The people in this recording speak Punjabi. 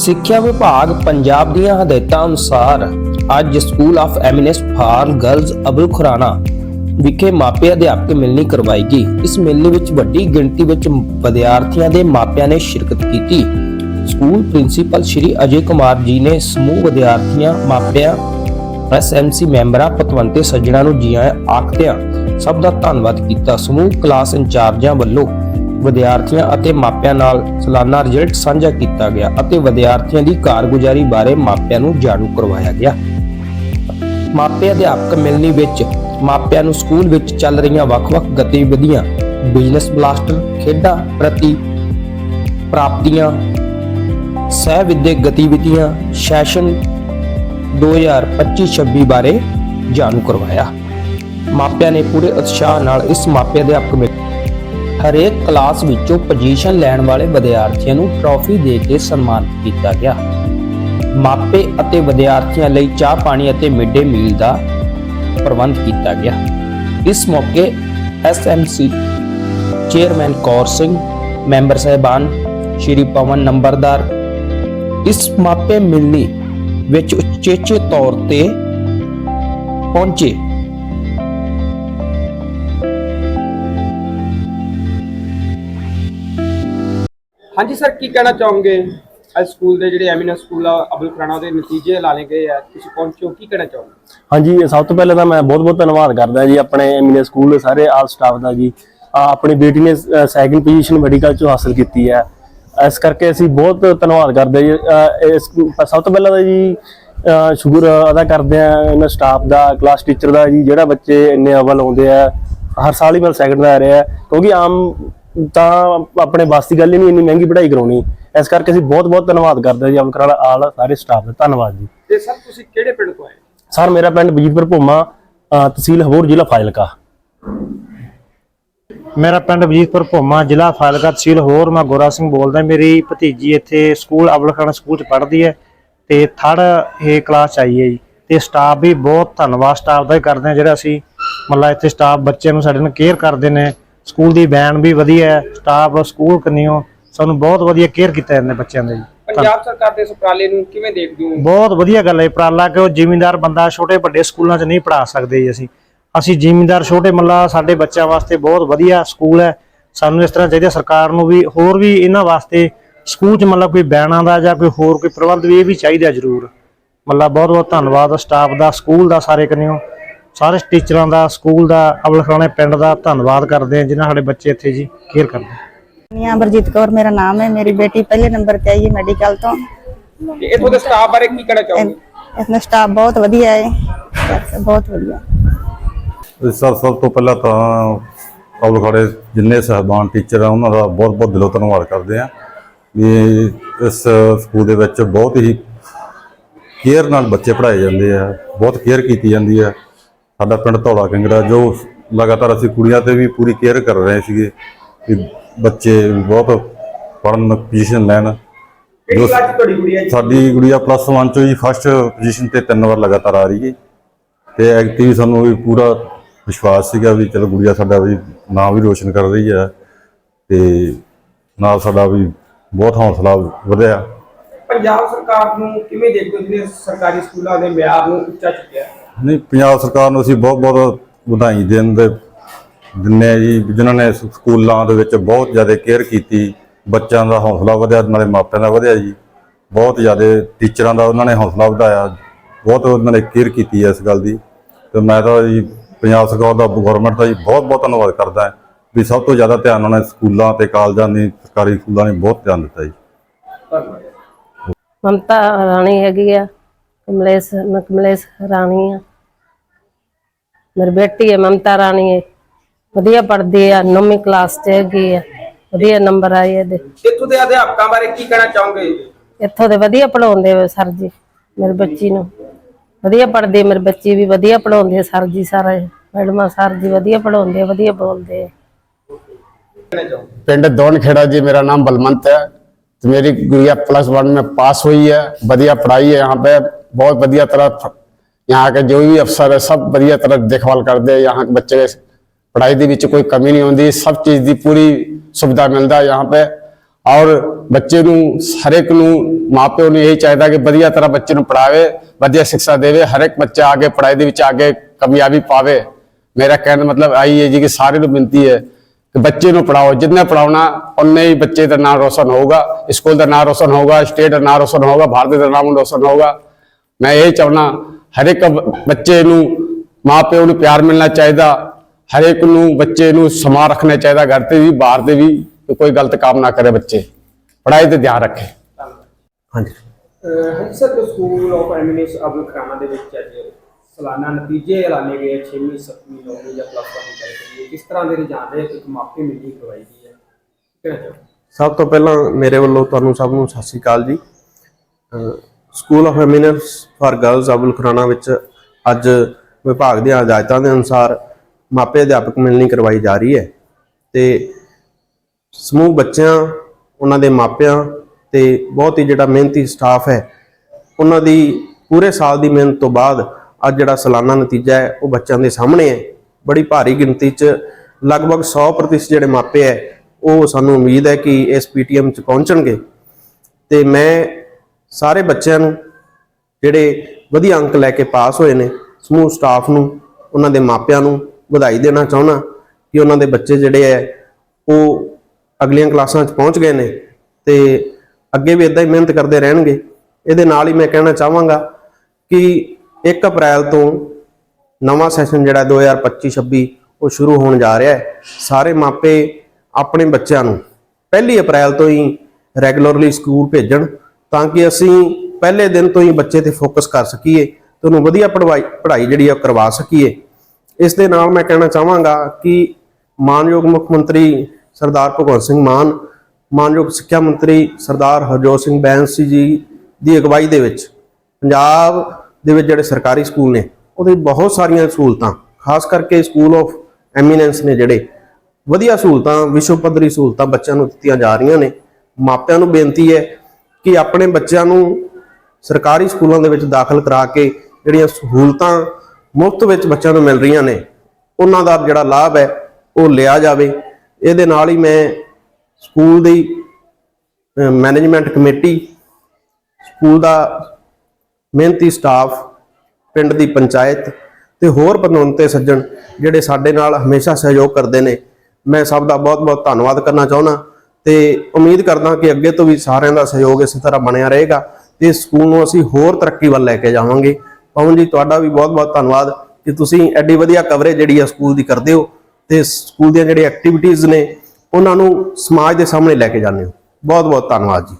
ਸਿੱਖਿਆ ਵਿਭਾਗ ਪੰਜਾਬ ਦੀਆਂ ਹਦਾਇਤਾਂ ਅਨੁਸਾਰ ਅੱਜ school of eminence for girls Abul Khurana ਵਿਖੇ ਮਾਪੇ ਅਧਿਆਪਕ ਮਿਲਣੀ ਕਰਵਾਈ ਗਈ ਇਸ ਮਿਲਣੀ ਵਿੱਚ ਵੱਡੀ ਗਿਣਤੀ ਵਿੱਚ ਵਿਦਿਆਰਥੀਆਂ ਦੇ ਮਾਪਿਆਂ ਨੇ ਸ਼ਿਰਕਤ ਕੀਤੀ। ਸਕੂਲ ਪ੍ਰਿੰਸੀਪਲ ਸ਼੍ਰੀ ਅਜੇ ਕੁਮਾਰ ਜੀ ਨੇ ਸਮੂਹ ਵਿਦਿਆਰਥੀਆਂ, ਮਾਪਿਆਂ ਐਸਐਮਸੀ ਮੈਂਬਰਾਂ, ਪਤਵੰਤੇ, ਸੱਜਣਾ ਨੂੰ ਜੀ ਆਇਆਂ ਆਖਦਿਆਂ ਸਭ ਦਾ ਧੰਨਵਾਦ ਕੀਤਾ। ਸਮੂਹ ਕਲਾਸ ਇੰਚਾਰਜਾਂ ਵੱਲੋਂ ਵਿਦਿਆਰਥੀਆਂ ਅਤੇ ਮਾਪਿਆਂ ਨਾਲ ਸਾਲਾਨਾ ਰਿਜ਼ਲਟ ਸਾਂਝਾ ਕੀਤਾ ਗਿਆ ਅਤੇ ਵਿਦਿਆਰਥੀਆਂ ਦੀ ਕਾਰਗੁਜ਼ਾਰੀ ਬਾਰੇ ਮਾਪਿਆਂ ਨੂੰ ਜਾਣੂ ਕਰਵਾਇਆ ਗਿਆ। ਮਾਪੇ ਅਧਿਆਪਕ ਮਿਲਣੀ ਵਿੱਚ ਮਾਪਿਆਂ ਨੂੰ ਸਕੂਲ ਵਿੱਚ ਚੱਲ ਰਹੀਆਂ ਵੱਖ-ਵੱਖ ਗਤੀਵਿਧੀਆਂ, ਬਿਜ਼ਨਸ ਬਲਾਸਟਰ, ਖੇਡਾਂ ਪ੍ਰਤੀ ਪ੍ਰਾਪਤੀਆਂ, ਸਹਿ ਵਿਦਿਅਕ ਗਤੀਵਿਧੀਆਂ, ਸੈਸ਼ਨ 2025-26 ਬਾਰੇ ਜਾਣੂ ਕਰਵਾਇਆ। ਮਾਪਿਆਂ ਨੇ ਪੂਰੇ ਉਤਸ਼ਾਹ ਨਾਲ ਇਸ ਮਾਪੇ ਅਧਿਆਪਕ ਮਿਲ ਹਰੇਕ ਕਲਾਸ ਵਿੱਚੋਂ ਪੋਜੀਸ਼ਨ ਲੈਣ ਵਾਲੇ ਵਿਦਿਆਰਥੀਆਂ ਨੂੰ ਟਰਾਫੀ ਦੇ ਕੇ ਸਨਮਾਨਿਤ ਕੀਤਾ ਗਿਆ। ਮਾਪੇ ਅਤੇ ਵਿਦਿਆਰਥੀਆਂ ਲਈ ਚਾਹ ਪਾਣੀ ਅਤੇ ਮਿਡ ਡੇ ਮੀਲ ਦਾ ਪ੍ਰਬੰਧ ਕੀਤਾ ਗਿਆ। ਇਸ ਮੌਕੇ SMC chairman Kaur Singh, member ਸਹਿਬਾਨ ਸ਼੍ਰੀ ਪਵਨ ਨੰਬਰਦਾਰ, ਇਸ ਮਾਪੇ ਮਿਲਣੀ ਵਿੱਚ ਉਚੇਚੇ ਤੌਰ ਤੇ ਪਹੁੰਚੇ। ਹਾਂਜੀ ਸਰ, ਕੀ ਕਹਿਣਾ ਚਾਹੋਗੇ? ਅੱਜ ਸਕੂਲ ਦੇ ਜਿਹੜੇ ਐਮੀਨਸ ਸਕੂਲ ਆ, ਅਬੁਲ ਖੁਰਾਣਾ ਦੇ ਨਤੀਜੇ ਐਲਾਨੇ ਗਏ ਆ, ਤੁਸੀਂ ਪਹੁੰਚੋ ਕੀ ਕਹਿਣਾ ਚਾਹੋਗੇ? ਹਾਂਜੀ ਸਭ ਤੋਂ ਪਹਿਲਾਂ ਤਾਂ ਮੈਂ ਬਹੁਤ-ਬਹੁਤ ਧੰਨਵਾਦ ਕਰਦਾ ਜੀ ਆਪਣੇ ਐਮੀਨੇ ਸਕੂਲ ਦੇ ਸਾਰੇ ਆਲ ਸਟਾਫ ਦਾ ਜੀ। ਆਪਣੀ ਬੇਟੀ ਨੇ ਸੈਕਿੰਡ ਪੋਜੀਸ਼ਨ ਮੈਡੀਕਲ ਚੋਂ ਹਾਸਲ ਕੀਤੀ ਹੈ। ਇਸ ਕਰਕੇ ਅਸੀਂ ਬਹੁਤ ਧੰਨਵਾਦ ਕਰਦੇ ਜੀ। ਇਸ ਸਭ ਤੋਂ ਪਹਿਲਾਂ ਤਾਂ ਜੀ ਸ਼ੁਕਰ ਅਦਾ ਕਰਦੇ ਆ ਇਹਨਾਂ ਸਟਾਫ ਦਾ ਕਲਾਸ ਟੀਚਰ ਦਾ ਜੀ, ਜਿਹੜਾ ਬੱਚੇ ਇੰਨੇ ਅਵਲ ਆਉਂਦੇ ਆ, ਹਰ ਸਾਲ ਹੀ ਮੈਂ ਸੈਕਿੰਡ ਦਾ ਆ ਰਿਹਾ, ਕਿਉਂਕਿ ਆਮ ਤਾਂ ਆਪਣੇ ਦੀ ਗੱਲ ਹੀ ਨਹੀਂ ਇੰਨੀ ਮਹਿੰਗੀ ਪੜ੍ਹਾਈ ਕਰਾਉਣੀ। ਇਸ ਕਰਕੇ ਅਸੀਂ ਬਹੁਤ-ਬਹੁਤ ਧੰਨਵਾਦ ਕਰਦੇ ਹਾਂ ਜੀ ਅਬਲ ਕਰਾਲਾ ਆਲ ਸਾਰੇ ਸਟਾਫ ਦਾ। ਧੰਨਵਾਦ ਜੀ। ਤੇ ਸਰ ਤੁਸੀਂ ਕਿਹੜੇ ਪਿੰਡ ਤੋਂ ਆਏ? ਸਰ ਮੇਰਾ ਪਿੰਡ ਬਜੀਤਪੁਰ ਭੋਮਾ ਤਹਿਸੀਲ ਹਬੂਰ ਜ਼ਿਲ੍ਹਾ ਫਾਜ਼ਿਲਕਾ। ਮੇਰਾ ਪਿੰਡ ਵਜੀਦਪੁਰ ਭੋਮਾ ਜ਼ਿਲ੍ਹਾ ਫਾਜ਼ਿਲਕਾ ਤਹਿਸੀਲ ਹੋਰ ਮੈਂ ਗੋਰਾ ਸਿੰਘ ਬੋਲਦਾ ਮੇਰੀ ਭਤੀਜੀ ਇੱਥੇ ਸਕੂਲ ਅਬਲ ਖਾਨ ਸਕੂਲ ਚ ਪੜ੍ਹਦੀ ਹੈ ਤੇ ਥਰਡ ਇਹ ਕਲਾਸ ਚ ਆਈ ਹੈ ਜੀ। ਤੇ ਸਟਾਫ ਵੀ ਬਹੁਤ ਧੰਨਵਾਦ ਸਟਾਫ ਦਾ ਹੀ ਕਰਦੇ ਆ ਜਿਹੜਾ ਅਸੀਂ ਮਤਲਬ ਇੱਥੇ ਸਟਾਫ ਬੱਚਿਆਂ ਨੂੰ ਸਾਡੇ ਨਾਲ ਕੇਅਰ ਕਰਦੇ ਨੇ। ਸਕੂਲ ਦੀ ਵੈਨ ਵੀ ਵਧੀਆ ਹੈ ਸਟਾਫ ਸਕੂਲ ਕੰਨਿਓ ਸਾਨੂੰ ਬਹੁਤ ਵਧੀਆ ਕੇਅਰ ਕੀਤਾ ਜਾਂਦਾ ਬੱਚਿਆਂ ਦਾ ਜੀ। ਪੰਜਾਬ ਸਰਕਾਰ ਦੇ ਇਸ ਉਪਰਾਲੇ ਨੂੰ ਕਿਵੇਂ ਦੇਖਦੇ ਹੋ? ਬਹੁਤ ਵਧੀਆ ਗੱਲ ਹੈ ਉਪਰਾਲਾ ਕਿ ਉਹ ਜ਼ਿਮੀਂਦਾਰ ਬੰਦਾ ਛੋਟੇ ਵੱਡੇ ਸਕੂਲਾਂ 'ਚ ਨਹੀਂ ਪੜਾ ਸਕਦੇ ਜੀ ਅਸੀਂ। ਅਸੀਂ ਜ਼ਿਮੀਂਦਾਰ ਛੋਟੇ ਮੱਲਾ ਸਾਡੇ ਬੱਚਿਆਂ ਵਾਸਤੇ ਬਹੁਤ ਵਧੀਆ ਸਕੂਲ ਹੈ। ਸਾਨੂੰ ਇਸ ਤਰ੍ਹਾਂ ਚਾਹੀਦਾ ਸਰਕਾਰ ਨੂੰ ਵੀ ਹੋਰ ਵੀ ਇਹਨਾਂ ਵਾਸਤੇ ਸਕੂਲ 'ਚ ਮਤਲਬ ਕੋਈ ਬੈਨਾਂ ਦਾ ਜਾਂ ਕੋਈ ਹੋਰ ਕੋਈ ਪ੍ਰਬੰਧ ਵੀ ਇਹ ਵੀ ਚਾਹੀਦਾ ਜ਼ਰੂਰ। ਮਤਲਬ ਬਹੁਤ ਬਹੁਤ ਧੰਨਵਾਦ ਸਟਾਫ ਦਾ ਸਕੂਲ ਦਾ ਸਾਰੇ ਕਨਿਓ। ਸਾਰੇ ਟੀਚਰਾਂ ਦਾ ਸਕੂਲ ਦਾ ਅਬਲ ਖਰਾਣੇ ਪਿੰਡ ਦਾ ਧੰਨਵਾਦ ਕਰਦੇ ਆ ਜਿਨ੍ਹਾਂ ਸਾਡੇ ਬੱਚੇ ਇੱਥੇ ਜੀ ਕੇਅਰ ਕਰਦੇ ਆ ਨੀਆ ਅਮਰਜੀਤ ਕੌਰ ਮੇਰਾ ਨਾਮ ਹੈ। ਮੇਰੀ ਬੇਟੀ ਪਹਿਲੇ ਨੰਬਰ ਤੇ ਆਈ ਹੈ ਮੈਡੀਕਲ ਤੋਂ। ਇਥੋਂ ਦੇ ਸਟਾਫ ਬਾਰੇ ਕੀ ਕਹਿਣਾ ਚਾਹੋਗੇ? ਇਸਦਾ ਸਟਾਫ ਬਹੁਤ ਵਧੀਆ ਹੈ। ਬਹੁਤ ਵਧੀਆ। ਸਰ ਸਭ ਤੋਂ ਪਹਿਲਾਂ ਤਾਂ ਅਬਲ ਖੜੇ ਜਿੰਨੇ ਸਹਿਬਾਨ ਟੀਚਰ ਆ ਉਹਨਾਂ ਦਾ ਬਹੁਤ ਬਹੁਤ ਦਿਲੋਂ ਧੰਨਵਾਦ ਕਰਦੇ ਆ ਵੀ ਇਸ ਸਕੂਲ ਦੇ ਵਿੱਚ ਬਹੁਤ ਹੀ ਕੇਅਰ ਨਾਲ ਬੱਚੇ ਪੜ੍ਹਾਏ ਜਾਂਦੇ ਆ ਬਹੁਤ ਕੇਅਰ ਕੀਤੀ ਜਾਂਦੀ ਆ। ਸਾਡਾ ਪਿੰਡ ਧੌਲਾ ਕੰਗੜਾ ਜੋ ਲਗਾਤਾਰ ਅਸੀਂ ਕੁੜੀਆਂ ਤੇ ਵੀ ਪੂਰੀ ਕੇਅਰ ਕਰ ਰਹੇ ਸੀਗੇ ਕਿ ਬੱਚੇ ਬਹੁਤ ਪੜ੍ਹਨ ਪੋਜੀਸ਼ਨ ਲੈਣ। ਕਿਹੜੀ ਕਲਾਸ ਚ ਤੁਹਾਡੀ ਗੁੜੀਆ ਜੀ? ਸਾਡੀ ਗੁੜੀਆ ਪਲੱਸ 1 ਚੋਂ ਜੀ ਫਸਟ ਪੋਜੀਸ਼ਨ ਤੇ ਤਿੰਨ ਵਾਰ ਲਗਾਤਾਰ ਆ ਰਹੀ ਹੈ। ਤੇ ਐਕਟਿਵ ਸਾਨੂੰ ਵੀ ਪੂਰਾ ਵਿਸ਼ਵਾਸ ਸੀਗਾ ਵੀ ਚਲੋ ਗੁੜੀਆ ਸਾਡਾ ਵੀ ਨਾਮ ਵੀ ਰੋਸ਼ਨ ਕਰ ਰਹੀ ਹੈ ਤੇ ਨਾਲ ਸਾਡਾ ਵੀ ਬਹੁਤ ਹੌਸਲਾ ਵਧਿਆ। ਪੰਜਾਬ ਸਰਕਾਰ ਨੂੰ ਕਿਵੇਂ ਦੇਖਦੇ ਹੋ? ਜਿਹਨੇ ਸਰਕਾਰੀ ਸਕੂਲਾਂ ਦੇ ਮਿਆਰ ਨੂੰ ਉੱਚਾ ਚੁੱਕਿਆ। ਨਹੀਂ, ਪੰਜਾਬ ਸਰਕਾਰ ਨੂੰ ਅਸੀਂ ਬਹੁਤ ਬਹੁਤ ਵਧਾਈ ਦੇਣ ਦੇ ਦਿੰਦੇ ਹਾਂ ਜੀ, ਵੀ ਜਿਨ੍ਹਾਂ ਨੇ ਸਕੂਲਾਂ ਦੇ ਵਿੱਚ ਬਹੁਤ ਜ਼ਿਆਦਾ ਕੇਅਰ ਕੀਤੀ, ਬੱਚਿਆਂ ਦਾ ਹੌਸਲਾ ਵਧਿਆ, ਨਾਲੇ ਮਾਪਿਆਂ ਦਾ ਵਧਿਆ ਜੀ। ਬਹੁਤ ਜ਼ਿਆਦਾ ਟੀਚਰਾਂ ਦਾ ਉਹਨਾਂ ਨੇ ਹੌਸਲਾ ਵਧਾਇਆ, ਬਹੁਤ ਉਹਨਾਂ ਨੇ ਕੇਅਰ ਕੀਤੀ ਹੈ ਇਸ ਗੱਲ ਦੀ। ਤੇ ਮੈਂ ਤਾਂ ਜੀ, ਪੰਜਾਬ ਸਰਕਾਰ ਦਾ ਗਵਰਨਮੈਂਟ ਦਾ ਜੀ ਬਹੁਤ ਬਹੁਤ ਧੰਨਵਾਦ ਕਰਦਾ ਹਾਂ, ਵੀ ਸਭ ਤੋਂ ਜ਼ਿਆਦਾ ਧਿਆਨ ਉਹਨਾਂ ਨੇ ਸਕੂਲਾਂ ਤੇ ਕਾਲਜਾਂ ਦੀ, ਸਰਕਾਰੀ ਸਕੂਲਾਂ ਨੇ ਬਹੁਤ ਧਿਆਨ ਦਿੱਤਾ ਜੀ। ਮਮਤਾ ਰਾਣੀ ਹੈਗੀ ਆ, ਕਮਲੇਸ਼, ਮੈਂ, ਕਮਲੇਸ਼ ਰਾਣੀ ਆ। ਮੇਰੀ ਬੇਟੀ ਹੈ ਮਮਤਾ ਰਾਣੀ ਹੈ ਵਧੀਆ ਪੜ੍ਹਦੀ ਆ ਨੌਵੀਂ ਕਲਾਸ 'ਚ ਹੈਗੀ ਆ ਵਧੀਆ ਨੰਬਰ ਆਏ ਇਹਦੇ ਇਥੋਂ ਦੇ ਅਧਿਆਪਕਾਂ ਬਾਰੇ ਕੀ ਕਹਿਣਾ ਚਾਹੋਗੇ ਇੱਥੋਂ ਦੇ ਵਧੀਆ ਪੜਾਉਂਦੇ ਆ ਸਰ ਜੀ ਮੇਰੀ ਬੱਚੀ ਨੂੰ ਵਧੀਆ ਪੜ੍ਹਦੀ ਆ, ਮੇਰੀ ਬੱਚੀ ਵੀ ਵਧੀਆ ਪੜਾਉਂਦੀ ਆ ਸਰ ਜੀ ਸਾਰੇ ਮੈਡਮਾਂ ਸਰ ਜੀ ਵਧੀਆ ਪੜਾਉਂਦੇ ਆ ਵਧੀਆ ਬੋਲਦੇ ਆ ਕਹਿਣਾ ਚਾਹੋਗੇ पिंड दौन खेड़ा जी मेरा नाम बलवंत है तो मेरी गुड़िया प्लस वन में पास हुई है बढ़िया पढ़ाई है यहाँ पे बहुत बढ़िया तरह यहाँ के जो भी अफसर है सब बढ़िया तरह देखभाल करते हैं यहाँ के बच्चे के पढ़ाई ਦੇ ਵਿੱਚ ਕੋਈ ਕਮੀ ਨਹੀਂ ਹੁੰਦੀ ਸਭ ਚੀਜ਼ ਦੀ ਪੂਰੀ ਸੁਵਿਧਾ ਮਿਲਦਾ ਹੈ यहाँ पे ਔਰ ਬੱਚੇ ਨੂੰ ਹਰੇਕ ਨੂੰ ਮਾਪਿਓ ਨੂੰ ਇਹੀ ਚਾਹੀਦਾ ਕਿ ਵਧੀਆ ਤਰ੍ਹਾਂ ਬੱਚੇ ਨੂੰ ਪੜਾਵੇ ਵਧੀਆ ਸਿੱਖਿਆ ਦੇਵੇ ਹਰੇਕ ਬੱਚਾ ਅੱਗੇ ਪੜ੍ਹਾਈ ਦੇ ਵਿੱਚ ਅੱਗੇ ਕਾਮਯਾਬੀ ਪਾਵੇ ਮੇਰਾ ਕਹਿਣ ਦਾ ਮਤਲਬ ਆਈ ਹੈ ਜੀ ਕਿ ਸਾਰੇ ਨੂੰ ਬੇਨਤੀ ਹੈ ਕਿ ਬੱਚੇ ਨੂੰ ਪੜਾਓ ਜਿੰਨਾ ਪੜਾਉਣਾ ਉਨੇ ਹੀ ਬੱਚੇ ਦਾ ਨਾਮ ਰੋਸ਼ਨ ਹੋਊਗਾ ਸਕੂਲ ਦਾ ਨਾਮ ਰੋਸ਼ਨ ਹੋਊਗਾ ਸਟੇਟ ਦਾ ਨਾਮ ਰੋਸ਼ਨ ਹੋਊਗਾ ਭਾਰਤ ਦਾ ਨਾਮ ਰੋਸ਼ਨ ਹੋਊਗਾ ਮੈਂ ਇਹ ਚਾਹੁੰਦਾ ਹਰੇਕ ਬ- ਬੱਚੇ ਨੂੰ ਮਾਪਿਓ ਨੂੰ ਪਿਆਰ ਮਿਲਣਾ ਚਾਹੀਦਾ ਹਰੇਕ ਨੂੰ ਬੱਚੇ ਨੂੰ ਸਮਾਂ ਰੱਖਣਾ ਚਾਹੀਦਾ ਘਰ ਤੇ ਵੀ ਬਾਹਰ ਤੇ ਵੀ ਕਿ ਕੋਈ ਗਲਤ ਕੰਮ ਨਾ ਕਰੇ ਬੱਚੇ। ਪੜ੍ਹਾਈ ਤੇ ਧਿਆਨ ਰੱਖੇ। ਹਾਂਜੀ। ਹਾਂਜੀ ਸਰ ਜੋ school of eminence Abul Kharana ਦੇ ਵਿੱਚ ਅੱਜ ਸਾਲਾਨਾ ਨਤੀਜੇ ਐਲਾਨੇ ਗਏ 6ਵੀਂ 7ਵੀਂ 9ਵੀਂ ਜਾਂ ਪਲੱਸ 1 ਦੀ ਗੱਲ ਕਰੀਏ ਕਿਸ ਤਰ੍ਹਾਂ ਦੇ ਰੁਝਾਨ ਰਹੇ ਇੱਕ ਮਾਪੇ ਮਿਲਣੀ ਕਰਵਾਈ ਗਈ ਹੈ? ਕਿਹਨਾਂ ਚਾਹੋ ਸਭ ਤੋਂ ਪਹਿਲਾਂ ਮੇਰੇ ਵੱਲੋਂ ਤੁਹਾਨੂੰ ਸਭ ਨੂੰ ਸਤਿ ਸ਼੍ਰੀ ਅਕਾਲ ਜੀ। School of eminence for girls Abul Khurana ਵਿੱਚ ਅੱਜ ਵਿਭਾਗ ਦੀਆਂ ਹਦਾਇਤਾਂ ਦੇ ਅਨੁਸਾਰ ਮਾਪੇ ਅਧਿਆਪਕ ਮਿਲਣੀ ਕਰਵਾਈ ਜਾ ਰਹੀ ਹੈ ਤੇ ਸਮੂਹ ਬੱਚਿਆਂ, ਉਹਨਾਂ ਦੇ ਮਾਪਿਆਂ ਤੇ ਬਹੁਤ ਹੀ ਜਿਹੜਾ ਮਿਹਨਤੀ ਸਟਾਫ ਹੈ, ਉਹਨਾਂ ਦੀ ਪੂਰੇ ਸਾਲ ਦੀ ਮਿਹਨਤ ਤੋਂ ਬਾਅਦ ਅੱਜ ਜਿਹੜਾ ਸਾਲਾਨਾ ਨਤੀਜਾ ਹੈ, ਉਹ ਬੱਚਿਆਂ ਦੇ ਸਾਹਮਣੇ ਹੈ। ਬੜੀ ਭਾਰੀ ਗਿਣਤੀ 'ਚ ਲਗਭਗ 100% ਜਿਹੜੇ ਮਾਪੇ ਹੈ, ਉਹ ਸਾਨੂੰ ਉਮੀਦ ਹੈ ਕਿ ਇਸ ਪੀਟੀਐਮ 'ਚ ਪਹੁੰਚਣਗੇ। ਤੇ ਮੈਂ ਸਾਰੇ ਬੱਚਿਆਂ ਨੂੰ ਜਿਹੜੇ ਵਧੀਆ ਅੰਕ ਲੈ ਕੇ ਪਾਸ ਹੋਏ ਨੇ, ਸਮੂਹ ਸਟਾਫ ਨੂੰ, ਉਹਨਾਂ ਦੇ ਮਾਪਿਆਂ ਨੂੰ ਵਧਾਈ ਦੇਣਾ ਚਾਹੁੰਦਾ ਕਿ ਉਹਨਾਂ ਦੇ ਬੱਚੇ ਜਿਹੜੇ ਹੈ, ਉਹ ਅਗਲੀਆਂ ਕਲਾਸਾਂ 'ਚ ਪਹੁੰਚ ਗਏ ਨੇ ਤੇ ਅੱਗੇ ਵੀ ਇਦਾਂ ਹੀ ਮਿਹਨਤ ਕਰਦੇ ਰਹਿਣਗੇ। ਇਹਦੇ ਨਾਲ ਹੀ ਮੈਂ ਕਹਿਣਾ ਚਾਹਾਂਗਾ ਕਿ 1 ਅਪ੍ਰੈਲ ਤੋਂ ਨਵਾਂ ਸੈਸ਼ਨ ਜਿਹੜਾ 2025-26 ਉਹ ਸ਼ੁਰੂ ਹੋਣ ਜਾ ਰਿਹਾ ਹੈ। ਸਾਰੇ ਮਾਪੇ ਆਪਣੇ ਬੱਚਿਆਂ ਨੂੰ ਪਹਿਲੀ ਅਪ੍ਰੈਲ ਤੋਂ ਹੀ ਰੈਗੂਲਰਲੀ ਸਕੂਲ ਭੇਜਣ। ਤਾਂ ਕਿ ਅਸੀਂ ਪਹਿਲੇ ਦਿਨ ਤੋਂ ਹੀ ਬੱਚੇ ਤੇ ਫੋਕਸ ਕਰ ਸਕੀਏ ਤੇ ਉਹਨੂੰ ਵਧੀਆ ਪੜ੍ਹਾਈ ਪੜ੍ਹਾਈ ਜਿਹੜੀ ਆ ਉਹ ਕਰਵਾ ਸਕੀਏ। ਇਸ ਦੇ ਨਾਲ ਮੈਂ ਕਹਿਣਾ ਚਾਹਾਂਗਾ ਕਿ ਮਾਨਯੋਗ ਮੁੱਖ ਮੰਤਰੀ ਸਰਦਾਰ ਭਗਵੰਤ ਸਿੰਘ ਮਾਨ, ਮਾਨਯੋਗ ਸਿੱਖਿਆ ਮੰਤਰੀ ਸਰਦਾਰ ਹਰਜੋਤ ਸਿੰਘ ਬੈਂਸ ਜੀ ਦੀ ਅਗਵਾਈ ਦੇ ਵਿੱਚ ਪੰਜਾਬ ਦੇ ਵਿੱਚ ਜਿਹੜੇ ਸਰਕਾਰੀ ਸਕੂਲ ਨੇ, ਉਹਦੇ ਬਹੁਤ ਸਾਰੀਆਂ ਸਹੂਲਤਾਂ, ਖਾਸ ਕਰਕੇ ਸਕੂਲ ਆਫ ਐਮੀਨੈਂਸ ਨੇ ਜਿਹੜੇ, ਵਧੀਆ ਸਹੂਲਤਾਂ, ਵਿਸ਼ਵ ਪੱਧਰੀ ਸਹੂਲਤਾਂ ਬੱਚਿਆਂ ਨੂੰ ਦਿੱਤੀਆਂ ਜਾ ਰਹੀਆਂ ਨੇ। ਮਾਪਿਆਂ ਨੂੰ ਬੇਨਤੀ ਹੈ ਕਿ ਆਪਣੇ ਬੱਚਿਆਂ ਨੂੰ ਸਰਕਾਰੀ ਸਕੂਲਾਂ ਦੇ ਵਿੱਚ ਦਾਖਲ ਕਰਾ ਕੇ ਜਿਹੜੀਆਂ ਸਹੂਲਤਾਂ ਮੁਫਤ ਵਿੱਚ ਬੱਚਿਆਂ ਨੂੰ ਮਿਲ ਰਹੀਆਂ ਨੇ, ਉਹਨਾਂ ਦਾ ਜਿਹੜਾ ਲਾਭ ਹੈ, ਉਹ ਲਿਆ ਜਾਵੇ। ਇਹਦੇ ਨਾਲ ਹੀ ਮੈਂ ਸਕੂਲ ਦੀ ਮੈਨੇਜਮੈਂਟ ਕਮੇਟੀ, ਸਕੂਲ ਦਾ ਮਿਹਨਤੀ ਸਟਾਫ, ਪਿੰਡ ਦੀ ਪੰਚਾਇਤ ਤੇ ਹੋਰ ਪਤਵੰਤੇ ਸੱਜਣ ਜਿਹੜੇ ਸਾਡੇ ਨਾਲ ਹਮੇਸ਼ਾ ਸਹਿਯੋਗ ਕਰਦੇ ਨੇ। ਮੈਂ ਸਭ ਦਾ ਬਹੁਤ-ਬਹੁਤ ਧੰਨਵਾਦ ਕਰਨਾ ਚਾਹੁੰਦਾ। ਤੇ ਉਮੀਦ ਕਰਦਾ ਕਿ ਅੱਗੇ ਤੋਂ ਵੀ ਸਾਰਿਆਂ ਦਾ ਸਹਿਯੋਗ ਇਸੇ ਤਰ੍ਹਾਂ ਬਣਿਆ ਰਹੇਗਾ ਤੇ ਸਕੂਲ ਨੂੰ ਅਸੀਂ ਹੋਰ ਤਰੱਕੀ ਵੱਲ ਲੈ ਕੇ ਜਾਵਾਂਗੇ। ਪਵਨ ਜੀ, ਤੁਹਾਡਾ ਵੀ ਬਹੁਤ-ਬਹੁਤ ਧੰਨਵਾਦ ਕਿ ਤੁਸੀਂ ਐਡੀ ਵਧੀਆ ਕਵਰੇਜ ਜਿਹੜੀ ਆ ਸਕੂਲ ਦੀ ਕਰਦੇ ਹੋ ਤੇ ਸਕੂਲ ਦੀਆਂ ਜਿਹੜੀਆਂ ਐਕਟੀਵਿਟੀਆਂ ਨੇ, ਉਹਨਾਂ ਨੂੰ ਸਮਾਜ ਦੇ ਸਾਹਮਣੇ ਲੈ ਕੇ ਜਾਂਦੇ ਹੋ। ਬਹੁਤ-ਬਹੁਤ ਧੰਨਵਾਦ ਜੀ।